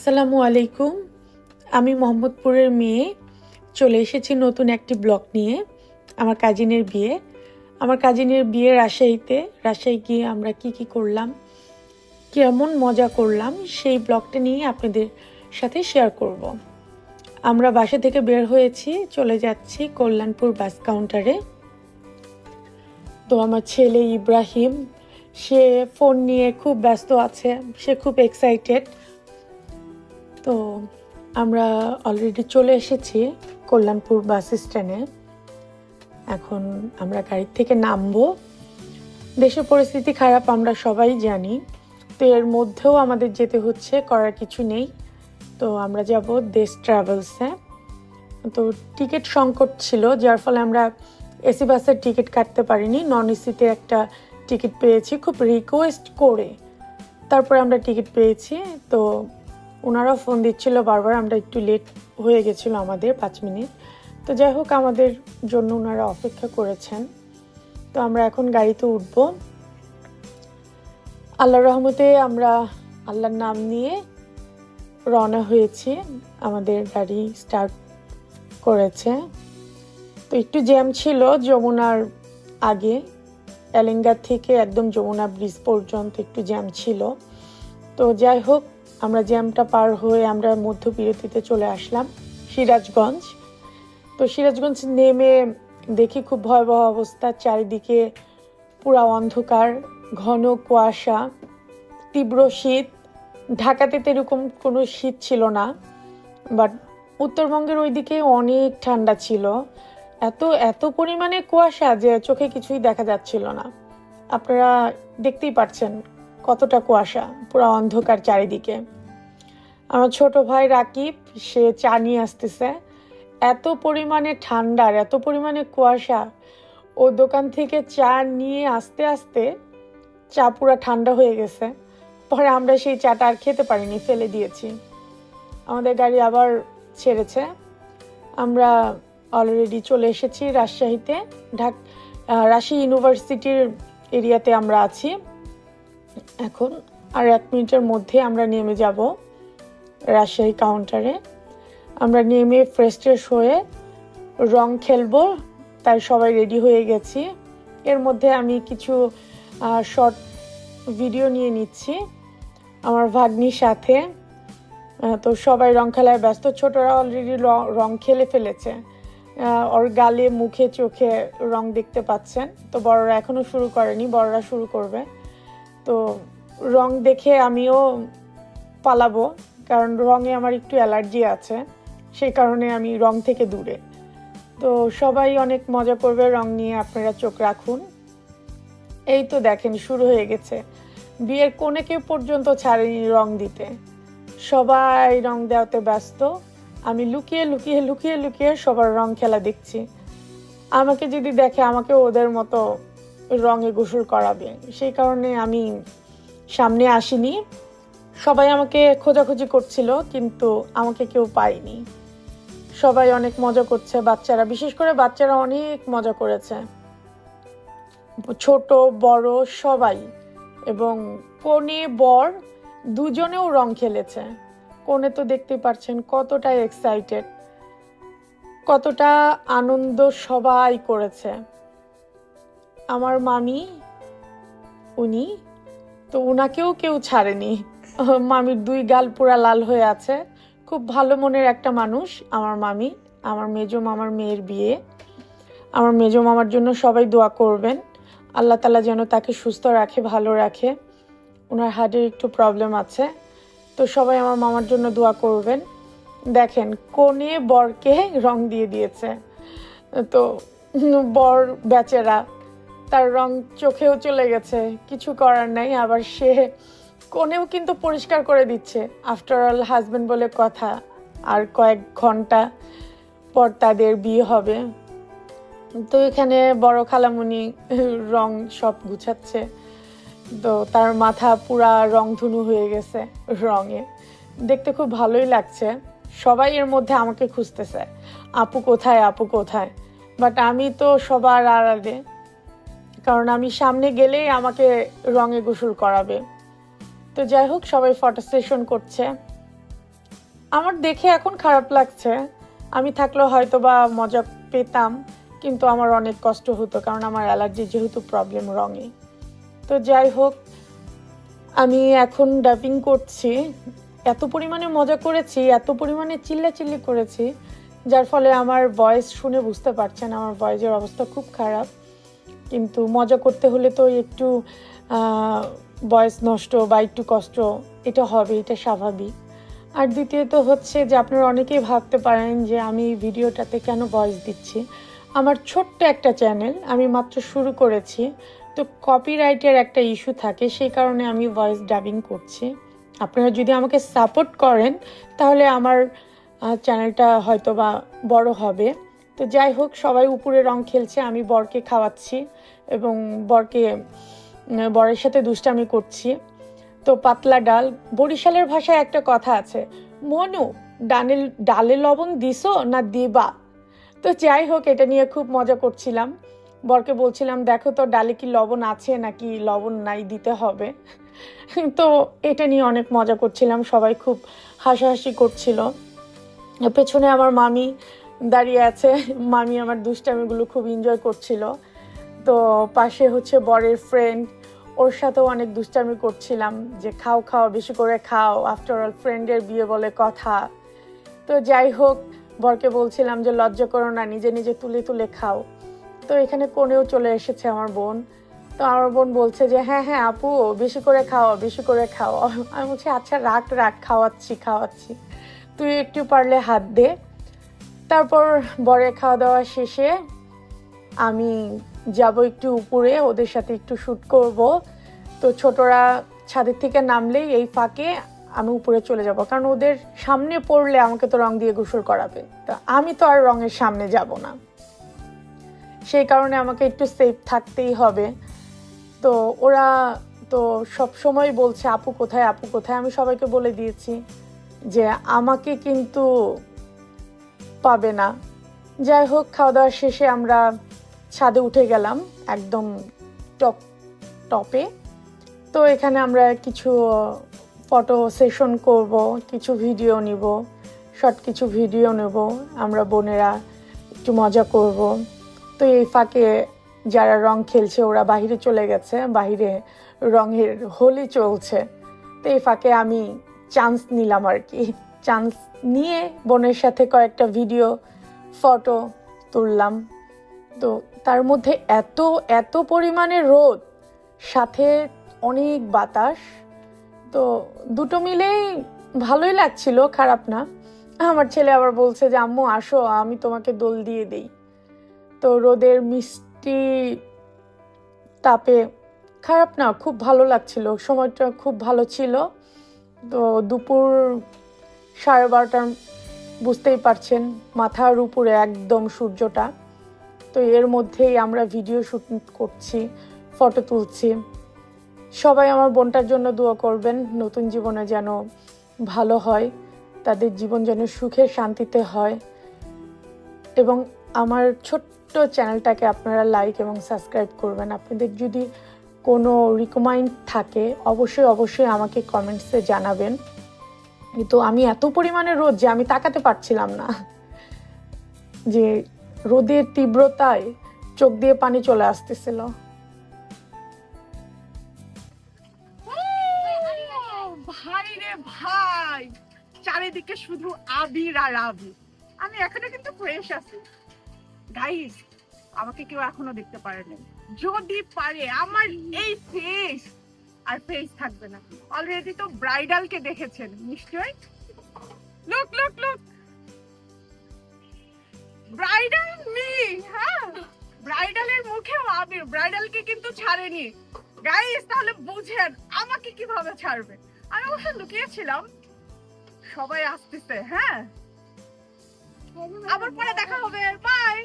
আসসালামু আলাইকুম। আমি মোহাম্মদপুরের মেয়ে। চলে এসেছি নতুন একটি ব্লগ নিয়ে। আমার কাজিনের বিয়ে। আমার কাজিনের বিয়ে রাজশাহীতে। রাজশাহী গিয়ে আমরা কি কি করলাম, কেমন মজা করলাম, সেই ব্লগটা নিয়ে আপনাদের সাথে শেয়ার করব। আমরা বাসা থেকে বের হয়েছি, চলে যাচ্ছি কল্যাণপুর বাস কাউন্টারে তো আমার ছেলে ইব্রাহিম, সে ফোন নিয়ে খুব ব্যস্ত আছে, সে খুব এক্সাইটেড তো আমরা অলরেডি চলে এসেছি কল্যাণপুর বাস স্ট্যান্ডে। এখন আমরা গাড়ির থেকে নামবো। দেশের পরিস্থিতি খারাপ, আমরা সবাই জানি। তো এর মধ্যেও আমাদের যেতে হচ্ছে, করার কিছু নেই। তো আমরা যাব দেশ ট্রাভেলসে তো টিকিট সংকট ছিল, যার ফলে আমরা এসি বাসের টিকিট কাটতে পারিনি। নন এসিতে একটা টিকিট পেয়েছি, খুব রিকোয়েস্ট করে। তারপরে আমরা টিকিট পেয়েছি। তো ওনারা ফোন দিচ্ছিল, বারবার আমরা একটু লেট হয়ে গেছিল আমাদের পাঁচ মিনিট তো যাই হোক, আমাদের জন্য ওনারা অপেক্ষা করেছেন। তো আমরা এখন গাড়িতে উঠব। আল্লাহ রহমতে আমরা আল্লাহর নাম নিয়ে রওনা হয়েছি। আমাদের গাড়ি স্টার্ট করেছে। তো একটু জ্যাম ছিল যমুনার আগে। এলেঙ্গা থেকে একদম যমুনা ব্রিজ পর্যন্ত একটু জ্যাম ছিল। তো যাই হোক আমরা জ্যামটা পার হয়ে আমরা মধ্যবিরতিতে চলে আসলাম সিরাজগঞ্জ। তো সিরাজগঞ্জ নেমে দেখি খুব ভয়াবহ অবস্থা, চারিদিকে পুরা অন্ধকার, ঘন কুয়াশা, তীব্র শীত। ঢাকাতে তো এরকম কোনো শীত ছিল না বাট উত্তরবঙ্গের ওইদিকে অনেক ঠান্ডা ছিল। এত এত পরিমাণে কুয়াশা যে চোখে কিছুই দেখা যাচ্ছিল না। আপনারা দেখতেই পাচ্ছেন কতটা কুয়াশা, পুরো অন্ধকার চারিদিকে। আমার ছোট ভাই রাকিব, সে চা নিয়ে আসতেছে। এত পরিমাণে ঠান্ডার এত পরিমাণে কুয়াশা, ও দোকান থেকে চা নিয়ে আসতে আসতে চা পুরো ঠান্ডা হয়ে গেছে। পরে আমরা সেই চাটা আর খেতে পারিনি, ফেলে দিয়েছি। আমাদের গাড়ি আবার ছেড়েছে। আমরা অলরেডি চলে এসেছি রাজশাহীতে, ঢাক রাজশাহী ইউনিভার্সিটির এরিয়াতে আমরা আছি। এখন আর এক মিনিটের মধ্যে আমরা নেমে যাব রাজশাহী কাউন্টারে আমরা নেমে ফ্রেশ ট্রেশ হয়ে রং খেলব, তাই সবাই রেডি হয়ে গেছি। এর মধ্যে আমি কিছু শর্ট ভিডিও নিয়ে নিচ্ছি আমার ভাগ্নির সাথে। তো সবাই রং খেলায় ব্যস্ত, ছোটরা অলরেডি রং খেলে ফেলেছে। ওর গালে, মুখে, চোখে রং দেখতে পাচ্ছেন। তো বড়রা এখনও শুরু করেনি, বড়রা শুরু করবে। তো রং দেখে আমিও পালাবো, কারণ রঙে আমার একটু অ্যালার্জি আছে, সেই কারণে আমি রং থেকে দূরে। তো সবাই অনেক মজা করবে রং নিয়ে, আপনারা চোখ রাখুন। এই তো দেখেন, শুরু হয়ে গেছে। বিয়ের কোনেকে পর্যন্ত ছাড়েনি রং দিতে। সবাই রং দেওয়াতে ব্যস্ত। আমি লুকিয়ে লুকিয়ে লুকিয়ে লুকিয়ে সবার রং খেলা দেখছি। আমাকে যদি দেখে আমাকে ওদের মতো রঙে গোসল করাবে সেই কারণে আমি সামনে আসিনি। সবাই আমাকে খোঁজাখুঁজি করছিল, কিন্তু আমাকে কেউ পায়নি। সবাই অনেক মজা করছে বাচ্চারা, বিশেষ করে বাচ্চারা অনেক মজা করেছে। ছোট, বড় সবাই এবং কনে বর দুজনেও রং খেলেছে। কোনে তো দেখতে পাচ্ছেন কতটা এক্সাইটেড কতটা আনন্দ সবাই করেছে। আমার মামি, উনি, তো উনাকেও কেউ ছাড়েনি। মামির দুই গাল পুরা লাল হয়ে আছে। খুব ভালো মনের একটা মানুষ আমার মামি, আমার মেজো মামার মেয়ের বিয়ে। আমার মেজো মামার জন্য সবাই দোয়া করবেন। আল্লাহ তালা যেন তাকে সুস্থ রাখে, ভালো রাখে। ওনার হার্টের একটু প্রবলেম আছে। তো সবাই আমার মামার জন্য দোয়া করবেন। দেখেন কোনে বরকে রং দিয়ে দিয়েছে। তো বর, বেচেরা তার রং চোখেও চলে গেছে, কিছু করার নাই, আবার সে কোনেও কিন্তু পরিষ্কার করে দিচ্ছে। আফটার অল হাজব্যান্ড বলে কথা, আর কয়েক ঘণ্টা পর তাদের বিয়ে হবে। তো এখানে বড় খালামুনি রং সব গুছাচ্ছে। তো তার মাথা পুরা রংধনু হয়ে গেছে রঙে। দেখতে খুব ভালোই লাগছে। সবাই এর মধ্যে আমাকে খুঁজতেছে। আপু কোথায় আপু কোথায়? বাট আমি তো সবার আড়ালে। কারণ আমি সামনে গেলেই আমাকে রঙে গোসল করাবে। তো যাই হোক, সবাই ফটো সেশন করছে। আমার দেখে এখন খারাপ লাগছে। আমি থাকলেও হয়তো বা মজা পেতাম, কিন্তু আমার অনেক কষ্ট হতো কারণ আমার অ্যালার্জি যেহেতু প্রবলেম রঙে। তো যাই হোক, আমি এখন ডাবিং করছি। এত পরিমাণে মজা করেছি, এত পরিমাণে চিল্লাচিল্লি করেছি, যার ফলে আমার ভয়েস শুনে বুঝতে পারছেন, আমার ভয়েসের অবস্থা খুব খারাপ। কিন্তু মজা করতে হলে তো একটু ভয়েস নষ্ট বা একটু কষ্ট, এটা হবে, এটা স্বাভাবিক। আর দ্বিতীয়ত হচ্ছে যে আপনারা অনেকেই ভাবতে পারেন যে আমি ভিডিওটাতে কেন ভয়েস দিচ্ছি। আমার ছোট্ট একটা চ্যানেল আমি মাত্র শুরু করেছি, তো কপিরাইটের একটা ইস্যু থাকে, সেই কারণে আমি ভয়েস ডাবিং করছি। আপনারা যদি আমাকে সাপোর্ট করেন, তাহলে আমার চ্যানেলটা হয়তো বা বড় হবে। তো যাই হোক, সবাই উপরে রং খেলছে, আমি বরকে খাওয়াচ্ছি এবং বরকে বরের সাথে দুষ্টামি করছি। তো পাতলা ডাল, বরিশালের ভাষায় একটা কথা আছে, মনু, ডানে, ডালে লবণ দিছো না দিবা? তো যাই হোক, এটা নিয়ে খুব মজা করছিলাম। বরকে বলছিলাম, দেখো তো, ডালে কি লবণ আছে নাকি লবণ নাই দিতে হবে? তো এটা নিয়ে অনেক মজা করছিলাম, সবাই খুব হাসাহাসি করছিল। পেছনে আমার মামি দাঁড়িয়ে আছে। মামি আমার দুষ্টামিগুলো খুব এনজয় করছিল। তো পাশে হচ্ছে বরের ফ্রেন্ড ওর সাথেও অনেক দুষ্টামি করছিলাম যে খাও খাও, বেশি করে খাও আফটার অল ফ্রেন্ডের বিয়ে বলে কথা। তো যাই হোক, বরকে বলছিলাম যে লজ্জা করো না, নিজে নিজে তুলে তুলে খাও। তো এখানে কোণেও চলে এসেছে আমার বোন। তো আমার বোন বলছে যে হ্যাঁ হ্যাঁ আপু, বেশি করে খাও, বেশি করে খাও। আমি বলছি আচ্ছা রাখ রাখ, খাওয়াচ্ছি খাওয়াচ্ছি। তুই একটু পারলে হাত দে। তারপর বরের খাওয়া দাওয়া শেষে আমি যাব একটু উপরে, ওদের সাথে একটু শ্যুট করব। তো ছোটরা ছাদের থেকে নামলেই এই ফাঁকে আমি উপরে চলে যাব, কারণ ওদের সামনে পড়লে আমাকে তো রং দিয়ে গোসল করাবে। তা আমি তো আর রঙের সামনে যাব না। সেই কারণে আমাকে একটু সেফ থাকতেই হবে। তো ওরা তো সব সময় বলছে, আপু কোথায় আপু কোথায়? আমি সবাইকে বলে দিয়েছি যে, আমাকে কিন্তু পাবে না। যাই হোক খাওয়া দাওয়া শেষে আমরা ছাদে উঠে গেলাম, একদম টপ, টপে। তো এখানে আমরা কিছু ফটো সেশন করব, কিছু ভিডিও নিব শর্ট কিছু ভিডিও নেব, আমরা বোনেরা একটু মজা করব। তো এই ফাঁকে যারা রং খেলছে, ওরা বাইরে চলে গেছে, বাহিরে রঙের হোলি চলছে। তো এই ফাঁকে আমি চান্স নিলাম আর কি। চান্স নিয়ে বোনের সাথে কয়েকটা ভিডিও ফটো তুললাম। তো তার মধ্যে এত এত পরিমাণে রোদ, সাথে অনেক বাতাস। তো দুটো মিলেই ভালোই লাগছিল, খারাপ না। আমার ছেলে আবার বলছে যে, আম্মু, আসো, আমি তোমাকে দোল দিয়ে দেই। তো রোদের মিষ্টি তাপে খারাপ না, খুব ভালো লাগছিল। সময়টা খুব ভালো ছিল। তো দুপুর সাড়ে বারোটার বুঝতেই পারছেন, মাথার উপরে একদম সূর্যটা। তো এর মধ্যেই আমরা ভিডিও শুট করছি ফটো তুলছি। সবাই আমার বোনটার জন্য দোয়া করবেন, নতুন জীবনে যেন ভালো হয়, তাদের জীবন যেন সুখে শান্তিতে হয়। এবং আমার ছোট্ট চ্যানেলটাকে আপনারা লাইক এবং সাবস্ক্রাইব করবেন। আপনাদের যদি কোনো রিকমাইন্ড থাকে, অবশ্যই অবশ্যই আমাকে কমেন্টসে জানাবেন। কিন্তু আমি এত পরিমাণে রোদ যে আমি তাকাতে পারছিলাম না। যে রোদের তীব্রতায় চোখ দিয়ে পানি চলে আসতেছিল। ভাই রে ভাই। চারিদিকে শুধু আবির আর আবির। আমি এখনও কিন্তু ফ্রেশ আছি। গাইস আমাকে কেউ এখনও দেখতে পারেনি। যদি পারে, আমার এই ফেস আর ফেস থাকবে না। অলরেডি তো ব্রাইডালকে দেখেছেন নিশ্চয় look look look bridal me হ্যাঁ? ব্রাইডালের মুখেও আবির ব্রাইডালকে কিন্তু ছাড়েনি। গাইস তাহলে বুঝেন, আমাকে কীভাবে ছাড়বে? আমি অবশ্য লুকিয়েছিলাম। সবাই আসতেছে হ্যাঁ? আবার পরে দেখা হবে বাই